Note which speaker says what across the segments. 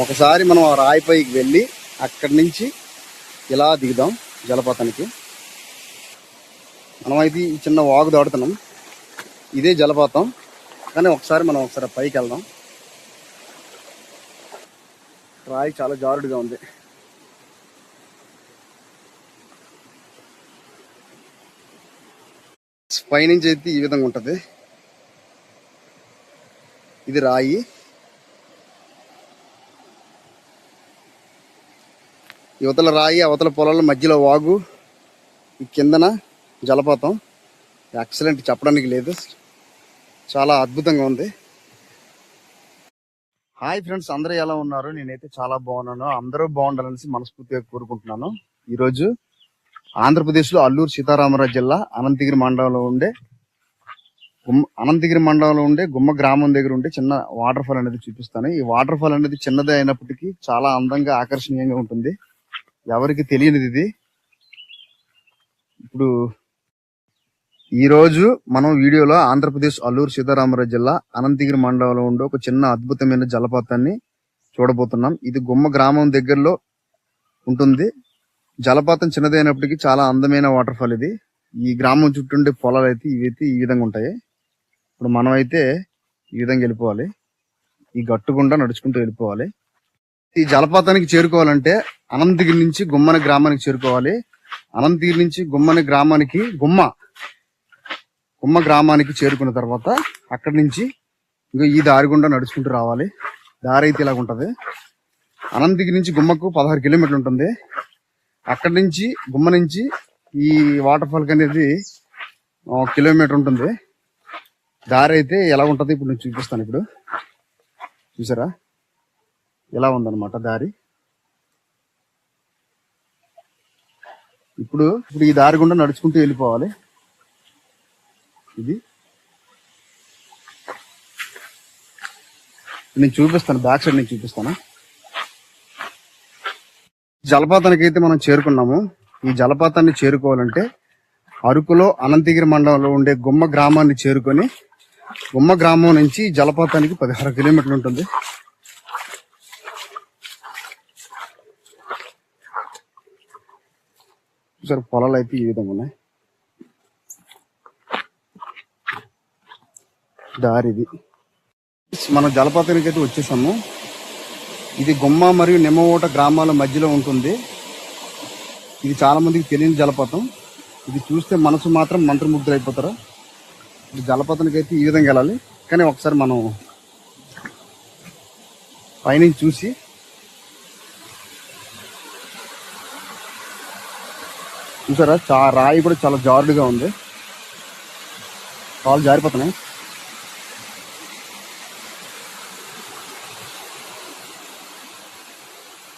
Speaker 1: ఒకసారి మనం ఆ రాయిపైకి వెళ్ళి అక్కడి నుంచి ఇలా దిగుదాం జలపాతానికి. మనం ఈ చిన్న వాగు దాడుతున్నాం ఇదే జలపాతం. కానీ ఒకసారి మనం ఒకసారి పైకి వెళ్దాం. రాయి చాలా జారుడుగా ఉంది. పైనుంచి అయితే ఈ విధంగా ఉంటుంది. ఇది రాయి. యువతల రాయి అవతల పొలాల మధ్యలో వాగు ఈ కిందన జలపాతం. ఎక్సలెంట్ చెప్పడానికి లేదు. చాలా అద్భుతంగా ఉంది. హాయ్ ఫ్రెండ్స్ అందరూ ఎలా ఉన్నారు? నేనైతే చాలా బాగున్నాను. అందరూ బాగుండాలనేసి మనస్ఫూర్తిగా కోరుకుంటున్నాను. ఈరోజు ఆంధ్రప్రదేశ్లో అల్లూరు సీతారామరాజు జిల్లా అనంతగిరి మండలంలో ఉండే గుమ్మ అనంతగిరి మండలంలో ఉండే గుమ్మ గ్రామం దగ్గర ఉండే చిన్న వాటర్ ఫాల్ అనేది చూపిస్తాను. ఈ వాటర్ ఫాల్ అనేది చిన్నదే అయినప్పటికీ చాలా అందంగా ఆకర్షణీయంగా ఉంటుంది. ఎవరికి తెలియనిది ఇది. ఇప్పుడు ఈ రోజు మనం వీడియోలో ఆంధ్రప్రదేశ్ అల్లూరు సీతారామరాజు జిల్లా అనంతగిరి మండలంలో ఉండే ఒక చిన్న అద్భుతమైన జలపాతాన్ని చూడబోతున్నాం. ఇది గుమ్మ గ్రామం దగ్గరలో ఉంటుంది. జలపాతం చిన్నదైనప్పటికీ చాలా అందమైన వాటర్ ఫాల్ ఇది. ఈ గ్రామం చుట్టూ ఉండే పొలాలు అయితే ఇవైతే ఈ విధంగా ఉంటాయి. ఇప్పుడు మనం అయితే ఈ విధంగా వెళ్ళిపోవాలి. ఈ గట్టు గుండా నడుచుకుంటూ వెళ్ళిపోవాలి. ఈ జలపాతానికి చేరుకోవాలంటే అనంతగిరి నుంచి గుమ్మని గ్రామానికి చేరుకోవాలి. అనంతగిరి నుంచి గుమ్మని గ్రామానికి గుమ్మ గుమ్మ గ్రామానికి చేరుకున్న తర్వాత అక్కడి నుంచి ఇంకా ఈ దారి గుండా నడుచుకుంటూ రావాలి. దారి అయితే ఇలాగ ఉంటుంది. అనంతగిరి నుంచి గుమ్మకు పదహారు కిలోమీటర్లు ఉంటుంది. అక్కడి నుంచి గుమ్మ నుంచి ఈ వాటర్ ఫాల్క్ అనేది ఒక కిలోమీటర్ ఉంటుంది. దారి అయితే ఎలా ఉంటుంది? ఇప్పుడు నేను చూపిస్తాను ఇప్పుడు. చూసారా? ఎలా ఉందన్నమాట దారి? ఇప్పుడు ఇప్పుడు ఈ దారి గుండా నడుచుకుంటూ వెళ్ళిపోవాలి. ఇది. నేను చూపిస్తాను బ్యాక్ సైడ్ నేను చూపిస్తాను. జలపాతానికి అయితే మనం చేరుకున్నాము. ఈ జలపాతాన్ని చేరుకోవాలంటే అరకులో అనంతగిరి మండలంలో ఉండే గుమ్మ గ్రామాన్ని చేరుకొని గుమ్మ గ్రామం నుంచి జలపాతానికి పదిహారు కిలోమీటర్లు ఉంటుంది. చూసారు పొలాలు అయితే ఈ విధంగా ఉన్నాయి. దారిది మనం జలపాతానికి అయితే వచ్చేసాము. ఇది గుమ్మ మరియు నిమ్మఓట గ్రామాల మధ్యలో ఉంటుంది. ఇది చాలా మందికి తెలియని జలపాతం. ఇది చూస్తే మనసు మాత్రం మంత్రముగ్ధులు అయిపోతారు. ఇది జలపాతానికి అయితే ఈ విధంగా వెళ్ళాలి. కానీ ఒకసారి మనం పైనుంచి చూసి చూసారా? చా రాయి కూడా చాలా జారుడుగా ఉంది. కాలు జారిపోతున్నాయి.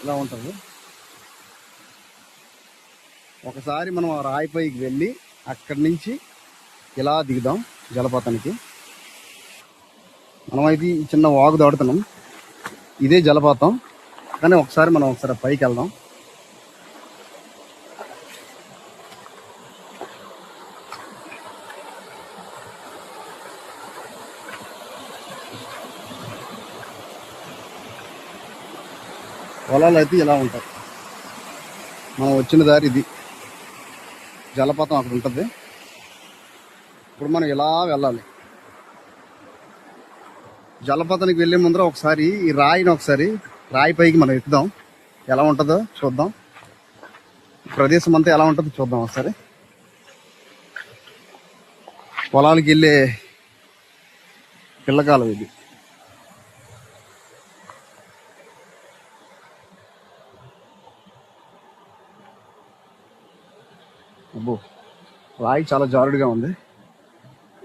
Speaker 1: ఇలా ఉంటుంది? ఒకసారి మనం ఆ రాయిపైకి వెళ్ళి అక్కడి నుంచి ఇలా దిగుదాం జలపాతానికి. మనం అయితే ఈ చిన్న వాగు దాడుతున్నాం ఇదే జలపాతం. కానీ ఒకసారి మనం ఒకసారి పైకి వెళ్దాం. పొలాలు అయితే ఇలా ఉంటాయి. మనం వచ్చిన దారి ఇది. జలపాతం అక్కడ ఉంటుంది. ఇప్పుడు మనం ఇలా వెళ్ళాలి. జలపాతానికి వెళ్ళే ముందర ఒకసారి ఈ రాయిని ఒకసారి రాయి పైకి మనం ఎక్కుదాం ఎలా ఉంటుందో చూద్దాం. ప్రదేశం అంతా ఎలా ఉంటుందో చూద్దాం ఒకసారి. పొలాలకి వెళ్ళే పిల్లకాలం ఇది. అబ్బో రాయి చాలా జారుడుగా ఉంది.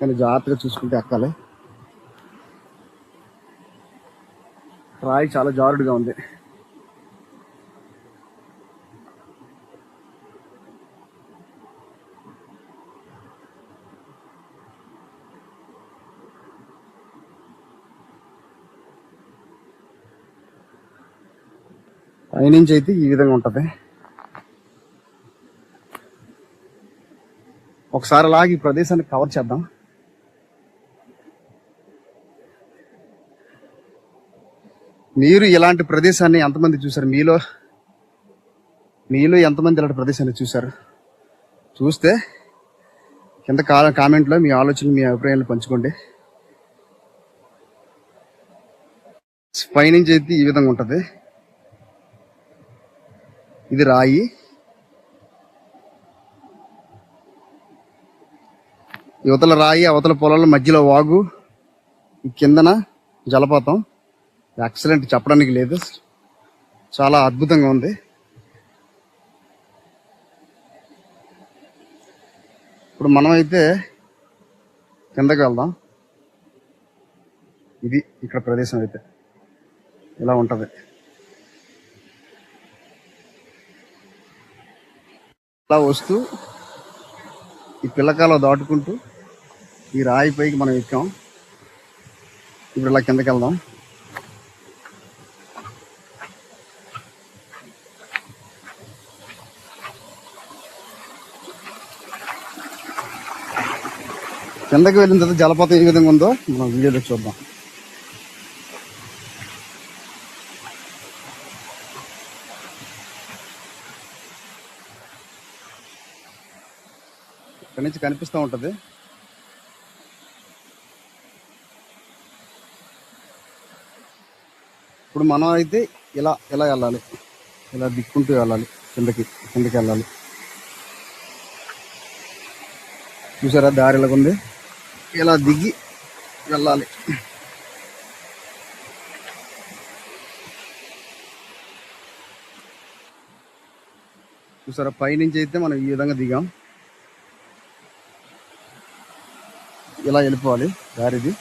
Speaker 1: కానీ జాగ్రత్తగా చూసుకుంటే ఎక్కాలి. రాయి చాలా జారుడుగా ఉంది. పైనుంచి అయితే ఈ విధంగా ఉంటుంది. ఒకసారి అలాగే ఈ ప్రదేశాన్ని కవర్ చేద్దాం. మీరు ఇలాంటి ప్రదేశాన్ని ఎంతమంది చూసారు మీలో మీలో ఎంతమంది ఇలాంటి ప్రదేశాన్ని చూసారు చూస్తే కింద కా- కామెంట్లో మీ ఆలోచనలు మీ అభిప్రాయాలు పంచుకోండి. పైనుంచి అయితే ఈ విధంగా ఉంటుంది. ఇది రాయి. యువతల రాయి అవతల పొలాల మధ్యలో వాగు ఈ కిందన జలపాతం. ఎక్సలెంట్ చెప్పడానికి లేదు. చాలా అద్భుతంగా ఉంది. ఇప్పుడు మనం అయితే కిందకి వెళ్దాం. ఇది ఇక్కడ ప్రదేశం అయితే. ఇలా ఉంటుంది. ఇలా వస్తూ ఈ పిల్లకాల దాటుకుంటూ ఈ రాయి పైకి మనం ఎక్కాం. ఇప్పుడు ఇలా కిందకి వెళ్దాం. కిందకి వెళ్ళిన తర్వాత జలపాతం ఏ విధంగా ఉందో మనం వీడియోలో చూద్దాం. ఇక్కడ నుంచి కనిపిస్తూ ఉంటది. ఇప్పుడు మనం అయితే ఇలా ఇలా వెళ్ళాలి? ఇలా దిక్కుంటూ వెళ్ళాలి? కిందకి కిందకి వెళ్ళాలి. చూసారా దారి ఎలాగుంది ఇలా దిగి వెళ్ళాలి? చూసారా పైనుంచి అయితే మనం ఈ విధంగా దిగాం. ఇలా వెళ్ళిపోవాలి? దారిది.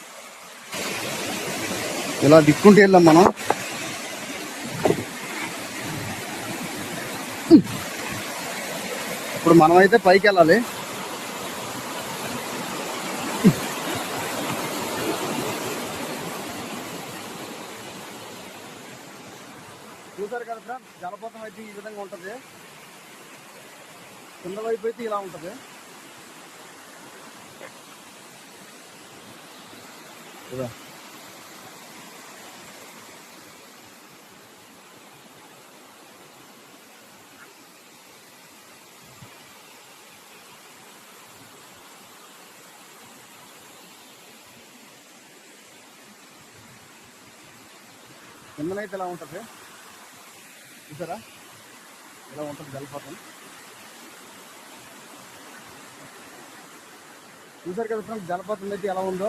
Speaker 1: ఇలా దిక్కుంటే వెళ్ళాం మనం? ఇప్పుడు మనం అయితే పైకి వెళ్ళాలి చూసారు కదా ఫ్రెండ్స్ జలపాతం అయితే ఈ విధంగా ఉంటుంది. కింద వైపు అయితే ఇలా ఉంటుంది. ఇదా. కిందనైతే ఎలా ఉంటుంది చూసారా? ఎలా ఉంటుంది జలపాతం చూసారు కదా ఫ్రెండ్స్ జలపాతం అయితే ఎలా ఉందో?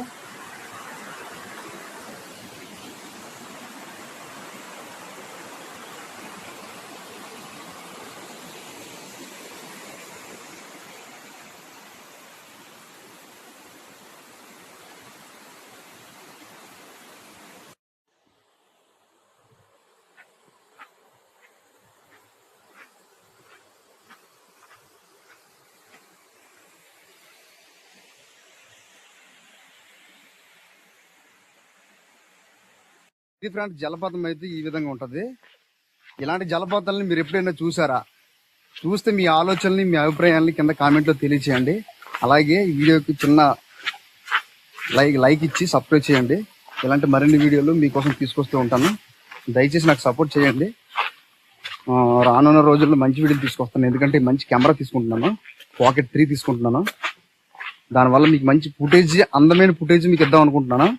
Speaker 1: ఇది ఫ్రెండ్స్ జలపాతం అయితే ఈ విధంగా ఉంటుంది. ఇలాంటి జలపాతాలని మీరు ఎప్పుడైనా చూసారా? చూస్తే మీ ఆలోచనల్ని మీ అభిప్రాయాలని కింద కామెంట్లో తెలియచేయండి. అలాగే ఈ వీడియోకి చిన్న లైక్ లైక్ ఇచ్చి సబ్స్క్రైబ్ చేయండి. ఇలాంటి మరిన్ని వీడియోలు మీకోసం తీసుకొస్తూ ఉంటాను. దయచేసి నాకు సపోర్ట్ చేయండి. రానున్న రోజుల్లో మంచి వీడియోలు తీసుకొస్తాను. ఎందుకంటే మంచి కెమెరా తీసుకుంటున్నాను. పాకెట్ త్రీ తీసుకుంటున్నాను. దానివల్ల మీకు మంచి ఫుటేజ్ అందమైన ఫుటేజ్ మీకు ఇద్దాం అనుకుంటున్నాను.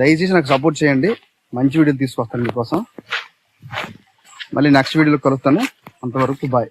Speaker 1: దయచేసి నాకు సపోర్ట్ చేయండి. మంచి వీడియోలు తీసుకొస్తాను మీకోసం. మళ్ళీ నెక్స్ట్ వీడియోలో కలుస్తాను. అంతవరకు బాయ్